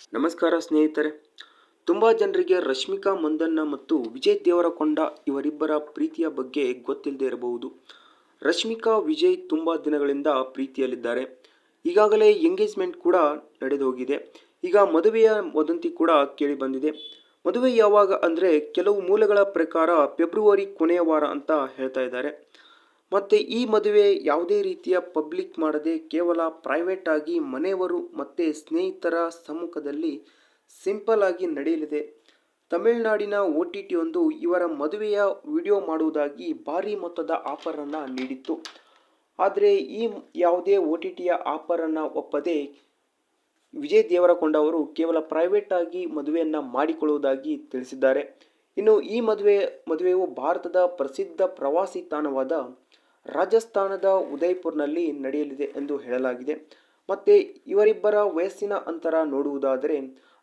ನಮಸ್ಕಾರ ಸ್ನೇಹಿತರೆ. ತುಂಬ ಜನರಿಗೆ ರಶ್ಮಿಕಾ ಮಂದಣ್ಣ ಮತ್ತು ವಿಜಯ್ ದೇವರಕೊಂಡ ಇವರಿಬ್ಬರ ಪ್ರೀತಿಯ ಬಗ್ಗೆ ಗೊತ್ತಿಲ್ಲದೆ ಇರಬಹುದು. ರಶ್ಮಿಕಾ, ವಿಜಯ್ ತುಂಬ ದಿನಗಳಿಂದ ಪ್ರೀತಿಯಲ್ಲಿದ್ದಾರೆ. ಈಗಾಗಲೇ ಎಂಗೇಜ್ಮೆಂಟ್ ಕೂಡ ನಡೆದು ಹೋಗಿದೆ ಈಗ ಮದುವೆಯ ವದಂತಿ ಕೂಡ ಕೇಳಿ ಬಂದಿದೆ ಮದುವೆ ಯಾವಾಗ ಅಂದರೆ ಕೆಲವು ಮೂಲಗಳ ಪ್ರಕಾರ ಫೆಬ್ರವರಿ ಕೊನೆಯ ವಾರ ಅಂತ ಹೇಳ್ತಾ ಇದ್ದಾರೆ. ಮತ್ತು ಈ ಮದುವೆ ಯಾವುದೇ ರೀತಿಯ ಪಬ್ಲಿಕ್ ಮಾಡದೆ ಕೇವಲ ಪ್ರೈವೇಟ್ ಆಗಿ ಮನೆಯವರು ಮತ್ತು ಸ್ನೇಹಿತರ ಸಮ್ಮುಖದಲ್ಲಿ ಸಿಂಪಲ್ ಆಗಿ ನಡೆಯಲಿದೆ. ತಮಿಳುನಾಡಿನ ಒ ಟಿ ಟಿಯೊಂದು ಇವರ ಮದುವೆಯ ವಿಡಿಯೋ ಮಾಡುವುದಾಗಿ ಭಾರಿ ಮೊತ್ತದ ಆಫರನ್ನು ನೀಡಿತ್ತು. ಆದರೆ ಈ ಯಾವುದೇ ಒ ಟಿ ಟಿಯ ಆಫರನ್ನು ಒಪ್ಪದೆ ವಿಜಯ್ ದೇವರಕೊಂಡ ಅವರು ಕೇವಲ ಪ್ರೈವೇಟ್ ಆಗಿ ಮದುವೆಯನ್ನು ಮಾಡಿಕೊಳ್ಳುವುದಾಗಿ ತಿಳಿಸಿದ್ದಾರೆ. ಇನ್ನು ಈ ಮದುವೆ, ಮದುವೆಯು ಭಾರತದ ಪ್ರಸಿದ್ಧ ಪ್ರವಾಸಿ ತಾಣವಾದ ರಾಜಸ್ಥಾನದ ಉದಯ್ಪುರ್ನಲ್ಲಿ ನಡೆಯಲಿದೆ ಎಂದು ಹೇಳಲಾಗಿದೆ. ಮತ್ತು ಇವರಿಬ್ಬರ ವಯಸ್ಸಿನ ಅಂತರ ನೋಡುವುದಾದರೆ,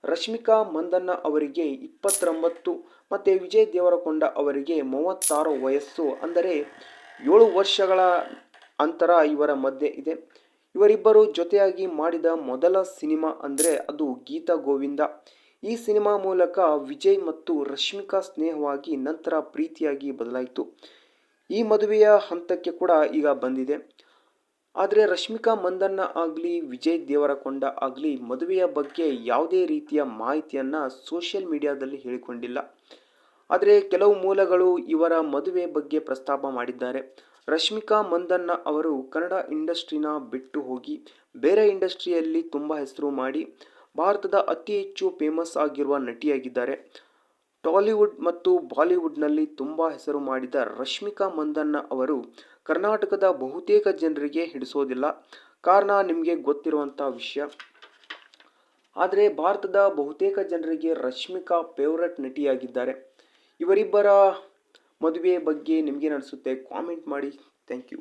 ರಶ್ಮಿಕಾ ಮಂದಣ್ಣ ಅವರಿಗೆ ಇಪ್ಪತ್ತೊಂಬತ್ತು, ಮತ್ತು ವಿಜಯ್ ದೇವರಕೊಂಡ ಅವರಿಗೆ ಮೂವತ್ತಾರು ವಯಸ್ಸು, ಅಂದರೆ ಏಳು ವರ್ಷಗಳ ಅಂತರ ಇವರ ಮಧ್ಯೆ ಇದೆ. ಇವರಿಬ್ಬರು ಜೊತೆಯಾಗಿ ಮಾಡಿದ ಮೊದಲ ಸಿನಿಮಾ ಅಂದರೆ ಅದು ಗೀತಾ ಗೋವಿಂದ. ಈ ಸಿನಿಮಾ ಮೂಲಕ ವಿಜಯ್ ಮತ್ತು ರಶ್ಮಿಕಾ ಸ್ನೇಹವಾಗಿ ನಂತರ ಪ್ರೀತಿಯಾಗಿ ಬದಲಾಯಿತು. ಈ ಮದುವೆಯ ಹಂತಕ್ಕೆ ಕೂಡ ಈಗ ಬಂದಿದೆ. ಆದರೆ ರಶ್ಮಿಕಾ ಮಂದಣ್ಣ ಆಗಲಿ, ವಿಜಯ್ ದೇವರಕೊಂಡ ಆಗಲಿ ಮದುವೆಯ ಬಗ್ಗೆ ಯಾವುದೇ ರೀತಿಯ ಮಾಹಿತಿಯನ್ನು ಸೋಷಿಯಲ್ ಮೀಡಿಯಾದಲ್ಲಿ ಹೇಳಿಕೊಂಡಿಲ್ಲ. ಆದರೆ ಕೆಲವು ಮೂಲಗಳು ಇವರ ಮದುವೆ ಬಗ್ಗೆ ಪ್ರಸ್ತಾಪ ಮಾಡಿದ್ದಾರೆ. ರಶ್ಮಿಕಾ ಮಂದಣ್ಣ ಅವರು ಕನ್ನಡ ಇಂಡಸ್ಟ್ರಿನ ಬಿಟ್ಟು ಹೋಗಿ ಬೇರೆ ಇಂಡಸ್ಟ್ರಿಯಲ್ಲಿ ತುಂಬ ಹೆಸರು ಮಾಡಿ ಭಾರತದ ಅತಿ ಹೆಚ್ಚು ಫೇಮಸ್ ಆಗಿರುವ ನಟಿಯಾಗಿದ್ದಾರೆ. ಟಾಲಿವುಡ್ ಮತ್ತು ಬಾಲಿವುಡ್ನಲ್ಲಿ ತುಂಬ ಹೆಸರು ಮಾಡಿದ ರಶ್ಮಿಕಾ ಮಂದಣ್ಣ ಅವರು ಕರ್ನಾಟಕದ ಬಹುತೇಕ ಜನರಿಗೆ ಹಿಡಿಸೋದಿಲ್ಲ. ಕಾರಣ ನಿಮಗೆ ಗೊತ್ತಿರುವಂಥ ವಿಷಯ. ಆದರೆ ಭಾರತದ ಬಹುತೇಕ ಜನರಿಗೆ ರಶ್ಮಿಕಾ ಫೇವ್ರೆಟ್ ನಟಿಯಾಗಿದ್ದಾರೆ. ಇವರಿಬ್ಬರ ಮದುವೆ ಬಗ್ಗೆ ನಿಮಗೆ ಅನಿಸುತ್ತೆ? ಕಾಮೆಂಟ್ ಮಾಡಿ. Thank you